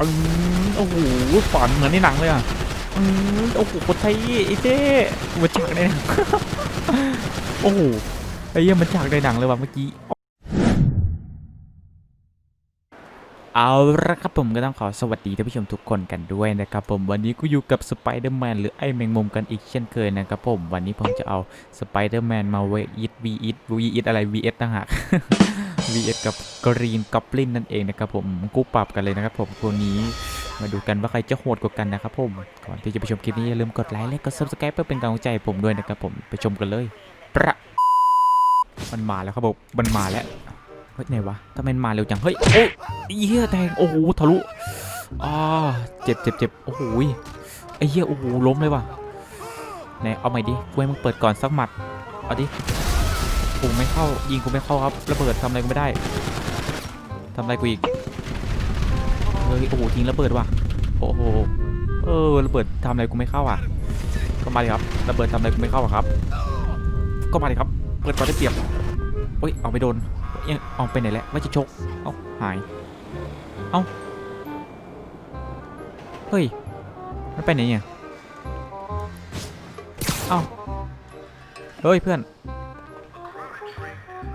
อืมโอ้โหฝันเหมือนในหนังเลยอะอืมโอ้โหคนไทยไอ้เจ๊มันฉากในหนัง โอ้โหไอ้เหี้ยมันฉากในหนังเลยว่ะเมื่อกี้เอาละครับผมก็ต้องขอสวัสดีท่านผู้ชมทุกคนกันด้วยนะครับผมวันนี้กูอยู่กับสไปเดอร์แมนหรือไอ้แมงมุมกันอีกเช่นเคยนะครับผมวันนี้ผมจะเอาสไปเดอร์แมนมาเวอีทวีอีทวีอีทอะไร VS ต่างหาก VS กับกรีนกอบลินนั่นเองนะครับผมกู้ปรับกันเลยนะครับผมตัวนี้มาดูกันว่าใครจะโหดกว่ากันนะครับผมก่อนที่จะไปชมคลิปนี้อย่าลืมกดไลค์และกด subscribe เพื่อเป็นกำลังใจผมด้วยนะครับผมไปชมกันเลยประมันมาแล้วครับผมมันมาแล้วเฮ้ยไหนวะทำไมมันมาเร็วจังเฮ้ยโอ้ยเหี้ยแทงโอ้โหทะลุอ่าเจ็บเจ็บเจ็บโอ้โหไอ้เหี้ยโอ้โหล้มเลยว่ะไหนเอาใหม่ดิกูให้มึงเปิดก่อนสักหมัดเอาดิ กูไม่เข้า ยิงกูไม่เข้าครับ ระเบิดทำอะไรกูไม่ได้ทำอะไรกูอีก เฮ้ย โอ้โหทิ้งระเบิดว่ะ โอ้โห เออ ระเบิดทำอะไรกูไม่เข้าอะ ก็มาดิครับ ระเบิดทำอะไรกูไม่เข้าอะครับ ก็มาดิครับ เปิดก่อนได้เปรียบเฮ้ย เอาไปโดนยังเอาไปไหนแล้วว่าจะชก เอ้า หาย เอ้า เฮ้ย มันไปไหนเนี่ย เอ้า เฮ้ยเพื่อน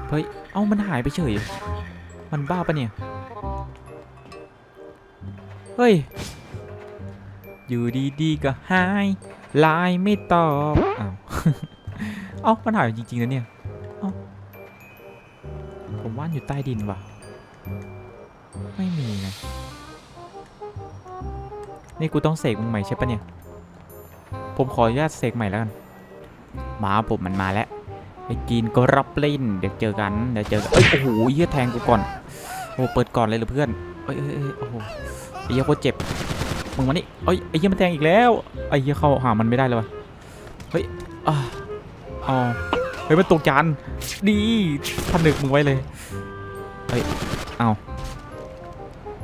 เฮ้ย เอ้า มันหายไปเฉย มันบ้าปะเนี่ย เฮ้ย อยู่ดีๆก็หายไลน์ไม่ตอบ อ้าว เอ้า มันหายจริงๆนะเนี่ย เอ้า ผมว่านอยู่ใต้ดินว่ะ ไม่มีนะ นี่กูต้องเสกมึงใหม่ใช่ปะเนี่ย ผมขออนุญาตเสกใหม่แล้วกัน มาผมมันมาแล้ว ไอ้กินก็รับเล่นเดี๋ยวเจอกันเดี๋ยวเจอกันเอ้ยโอ้โหเหี้ยแทงกูก่อนโอ้เปิดก่อนเลยเหรอเพื่อนเอ้ยเอ้ยเอ้ยโอ้โหไอ้เหี้ยโคตรเจ็บมึงมานี่เอ้ยไอ้เหี้ยมันแทงอีกแล้วไอ้เหี้ยเข้าหามันไม่ได้เลยวะเฮ้ยอ่าอ๋อเฮ้ยมันตกจานดีผนึกมึงไว้เลยเฮ้ยเอา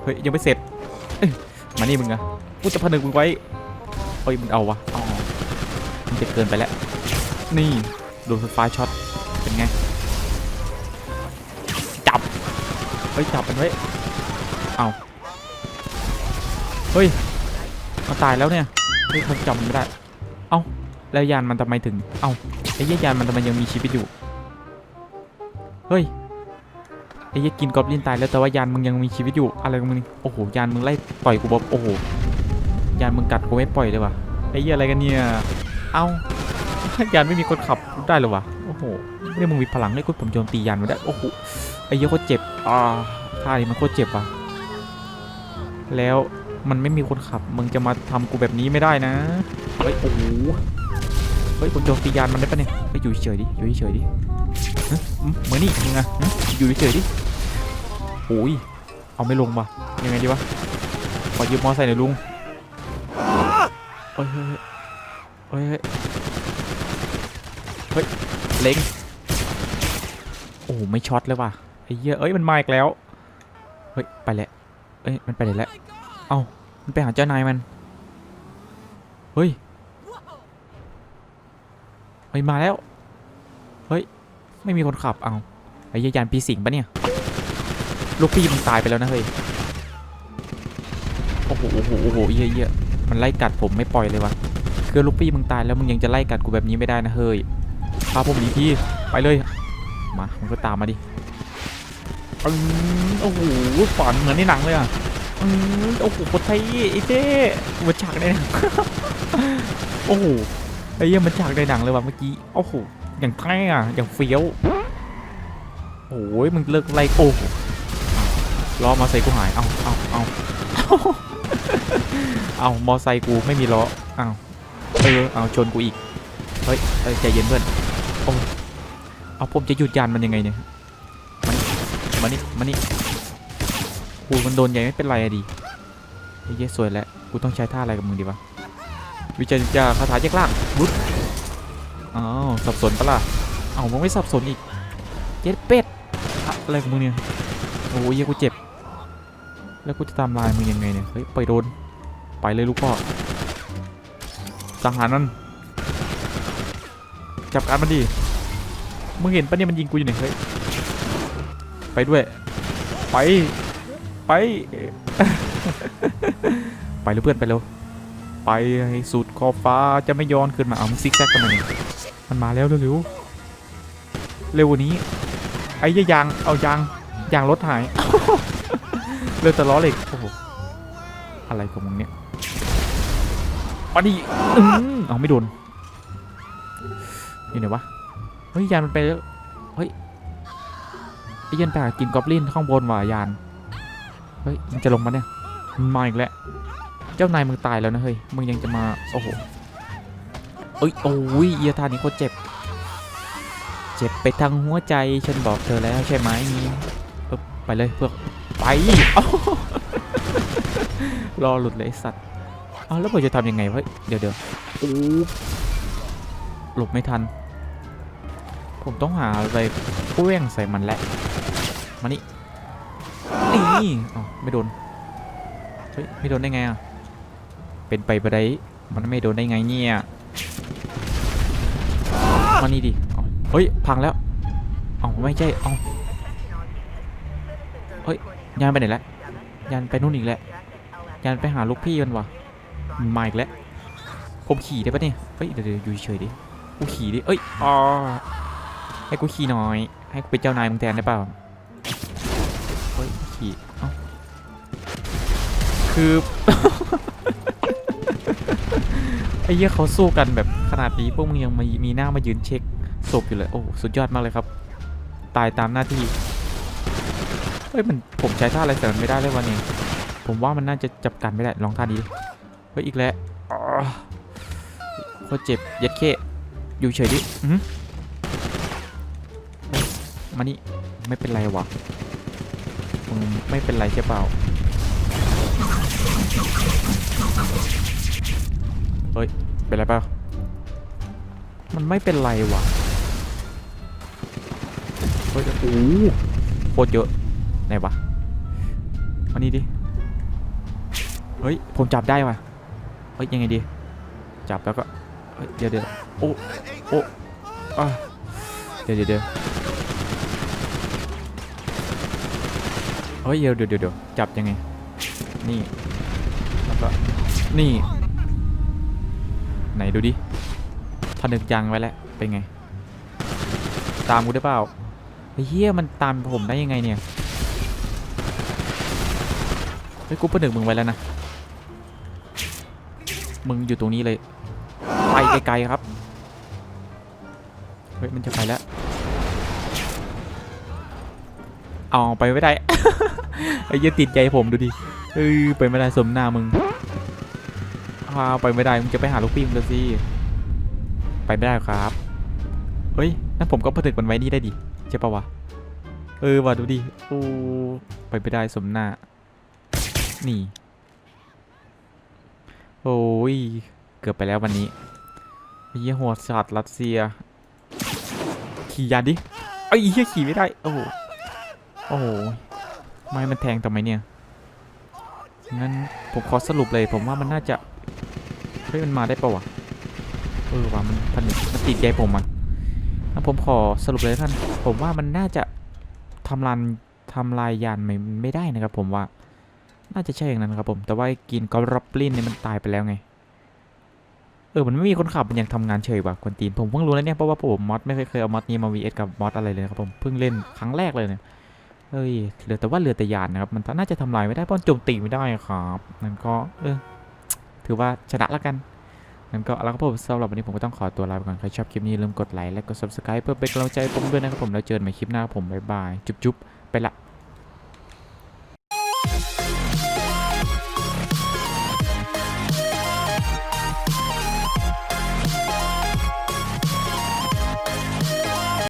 เฮ้ยยังไม่เสร็จมานี่มึงอะกูจะผนึกมึงไว้เฮ้ยมึงเอาวะอ๋อมันจะเกินไปแล้วนี่ โดนไฟฟ้าช็อต เป็นไง จับ เฮ้ย จับมันไว้ เอาเฮ้ยมันตายแล้วเนี่ยเฮ้ยเขาจำมันไม่ได้ เอาแล้วยานมันทำไมถึง เอาไอ้เหี้ยยานมันทำไมยังมีชีวิตอยู่ เฮ้ยไอ้เหี้ยกินกอบลินตายแล้วแต่ว่ายานมึงยังมีชีวิตอยู่อะไรของมึงโอ้โหยานมึงไล่ต่อยกูแบบโอ้โหยานมึงกัดกูไม่ปล่อยเลยว่ะไอ้เหี้ยอะไรกันเนี่ย เอา ยานไม่มีคนขับได้เลยวะ โอ้โหนี่มึงมีพลังให้กูผมโจมตียานไม่ได้ โอ้โห ไอ้เหี้ยโคตรเจ็บ อ่าท่านี้มันโคตรเจ็บว่ะ แล้วมันไม่มีคนขับ มึงจะมาทำกูแบบนี้ไม่ได้นะ เฮ้ย โอ้โห เฮ้ยผมโจมตียานมันได้ปะเนี่ยเฮ้ยอยู่เฉยๆดิ อยู่เฉยๆดิฮะอืมเหมือนนี่มึงอะฮะอยู่เฉยๆดิโอ้ย เอาไม่ลงว่ะ ยังไงดีวะ ขอยืมมอไซค์หน่อยลุงเฮ้ยเฮ้ยเฮ้ย เฮ้ย เล็ง โอ้โหไม่ช็อตเลยว่ะไอ้เหี้ยเอ้ย มันมาอีกแล้ว เฮ้ย ไปแล้วเอ้ย มันไปไหนแล้ว เอ้า มันไปหาเจ้านายมัน เฮ้ย เฮ้ย มาแล้ว เฮ้ย ไม่มีคนขับ เอาไอ้เหี้ยานปีสิงปะเนี่ย ลูกพี่มันตายไปแล้วนะเฮ้ย โอ้โห โอ้โห โอ้โหเหี้ยเหี้ยมันไล่กัดผมไม่ปล่อยเลยว่ะคือลูกพี่มึงตายแล้วมึงยังจะไล่กัดกูแบบนี้ไม่ได้นะเฮ้ย พาผมหนีพี่ไปเลย มามันก็ตามมาดิอืมโอ้โหฝันเหมือนในหนังเลยอะอืมโอ้โหคนไทยไอ้เจ๊มันฉากในหนังโอ้โหไอ้เหี้ยมันฉากในหนังเลยว่ะเมื่อกี้โอ้โหอย่างแท้อะอย่างเฟี้ยวโอ้ยมึงเลิกไล่โอ้โหล้อมอไซค์กูหายเอาเอาเอาเอามอไซค์กูไม่มีล้อเอาเออเอาชนกูอีกเฮ้ยเอ้ยใจเย็นเพื่อน เอาผมจะหยุดยานมันยังไงเนี่ยมานี่มานี่กูมันโดนใหญ่ไม่เป็นไรอะดีเหี้ยสวยแล้วกูต้องใช้ท่าอะไรกับมึงดีวะวิจัยจาคาถาแยกล่างบุ๊บอ้าวสับสนปะล่ะเอ้ามึงไม่สับสนอีกเจ็ดเป็ดอะไรของมึงเนี่ยโอ้ยเหี้กูเจ็บ แล้วกูจะตามลายมึงยังไงเนี่ยเฮ้ยไปโดนไปเลยลูกพ่อสังหารมัน จับการมันดิมึงเห็นปะเนี่ยมันยิงกูอยู่เนี่ยเฮ้ยไปด้วย ไป ไป ไปเลยเพื่อนไปเร็วไปให้สุดขอบฟ้าจะไม่ย้อนขึ้นมาเอามึงซิกแซกกันมาเนี่ยมันมาแล้วเร็วเร็วกว่านี้ ไอ้เหี้ยยางเอายางยางรถหายเลือแต่ล้อเหล็กโอ้โหอะไรของมึงเนี่ยมาดิอืมเอาไม่โดน อยู่ไหนวะ เฮ้ยยานมันไปเฮ้ยไอ้ยันไปหากินกอบลินข้างบนว่ะยาน เฮ้ยมันจะลงมาเนี่ยมันมาอีกแล้ว เจ้านายมึงตายแล้วนะเฮ้ย มึงยังจะมา โอ้โหเอ้ยโอ้ยเอียทานนี้โคตรเจ็บ เจ็บไปทั้งหัวใจ ฉันบอกเธอแล้วใช่ไหมเอ้อไปเลยเพื่อไปรอหลุดเลยสัตว์เอาแล้วผมจะทำยังไงวะเดี๋ยวเดี๋ยวหลบไม่ทัน ผมต้องหาอะไรเว้งใส่มันแหละ มานี่ นี่อ๋อไม่โดน เฮ้ย ไม่โดนได้ไงอะ เป็นไปไปได้ มันไม่โดนได้ไงเนี่ย มานี่ดิเฮ้ย พังแล้วอ๋อไม่ใช่อ๋อเฮ้ย ยานไปไหนแล้ว ยานไปนู่นอีกแล้ว ยานไปหาลูกพี่มันวะมันมาอีกแล้ว ผมขี่ได้ปะเนี่ย เฮ้ย เดี๋ยวเดี๋ยวอยู่เฉยดิ กูขี่ดิ เอ้ย อ๋อ ให้กูขี่น่อย ให้กูเป็นเจ้านายมึงแทนได้เปล่าเฮ้ยขี่เอ้าคือ ไอ้เหี้ยเขาสู้กันแบบขนาดนี้พวกมึงยังมามีหน้ามายืนเช็คศพอยู่เลย โอ้สุดยอดมากเลยครับ ตายตามหน้าที่ เฮ้ยมันผมใช้ท่าอะไรแต่มันไม่ได้เลยวันนี้ ผมว่ามันน่าจะจับกันไม่ได้ลองท่านี้ดิเฮ้ยอีกแล้วโคตรเจ็บย็ดเข้อยู่เฉยดิอือหือ มานี่ไม่เป็นไรวะมึงไม่เป็นไรใช่เปล่าเฮ้ยเป็นไรเปล่ามันไม่เป็นไรวะเฮ้ยโอ้โหโคตรเยอะไหนวะมานี่ดิเฮ้ยผมจับได้ว่ะเฮ้ยยังไงดี จับแล้วก็เฮ้ยเดี๋ยวเดี๋ยวโอ้โอ้อะเดี๋ยวเดี๋ยว เฮ้ยเดี๋ยวเดี๋ยวเดี๋ยวจับยังไง นี่ แล้วก็ นี่ ไหนดูดิผนึกยังไว้แล้ว เป็นไง ตามกูได้เปล่าเฮยเหียมันตามผมได้ยังไงเนี่ย เฮ้ยกูผนึกมึงไว้แล้วนะ มึงอยู่ตรงนี้เลย ไปไกลๆครับ เฮ้ยมันจะไปแล้ว เอาไปไม่ได้ ไอ้เหี้ยติดใจผมดูดิเอ้ยไปไม่ได้สมหน้ามึงอ้าไปไม่ได้มึงจะไปหาลูกพี่มึงเลยสิไปไม่ได้ครับเฮ้ยนั่นผมก็ผนึกมันไว้นี่ได้ดิใช่ปะวะเออว่ะดูดิโอ้ไปไม่ได้สมหน้านี่โอ้ยเกือบไปแล้ววันนี้ไอ้เหี้ยหัวสัตว์รัสเซีย ขี่ยานดิไอ้เหี้ยขี่ไม่ได้โอ้ อ้โหไม้มันแทงทำไมเนี่ยงั้นผมขอสรุปเลยผมว่ามันน่าจะเฮ้ยมันมาได้ปะวะเออว่ามันพันมันติดใจผมมันงั้นผมขอสรุปเลยท่านผมว่ามันน่าจะทำลายทำลายยานไม่ไม่ได้นะครับ ผมว่า น่าจะใช่อย่างนั้นครับผม แต่ว่ากินกอรับลินเนี่ยมันตายไปแล้วไงเออ มันไม่มีคนขับ มันยังทำงานเฉยว่ะคนตีน ผมเพิ่งรู้แล้วเนี่ย เพราะว่าผมมอดไม่เคยเคยเอามอดนี้มา vs กับมอดอะไรเลยครับผม เพิ่งเล่นครั้งแรกเลยเนี่ย เฮ้ยเหลือแต่ว่าเรือแต่ยานนะครับ มันน่าจะทำลายไม่ได้เพราะโจมตีไม่ได้ครับนั่นก็เออถือว่าชนะแล้วกันนั่นก็แล้วก็ผมสำหรับวันนี้ผมก็ต้องขอตัวลาไปก่อน ใครชอบคลิปนี้ลืมกดไลค์และกด subscribe เพื่อเป็นกำลังใจผมด้วยนะครับผม แล้วเจอกันใหม่คลิปหน้าผม บ๊ายบาย จุ๊บๆ ไปละ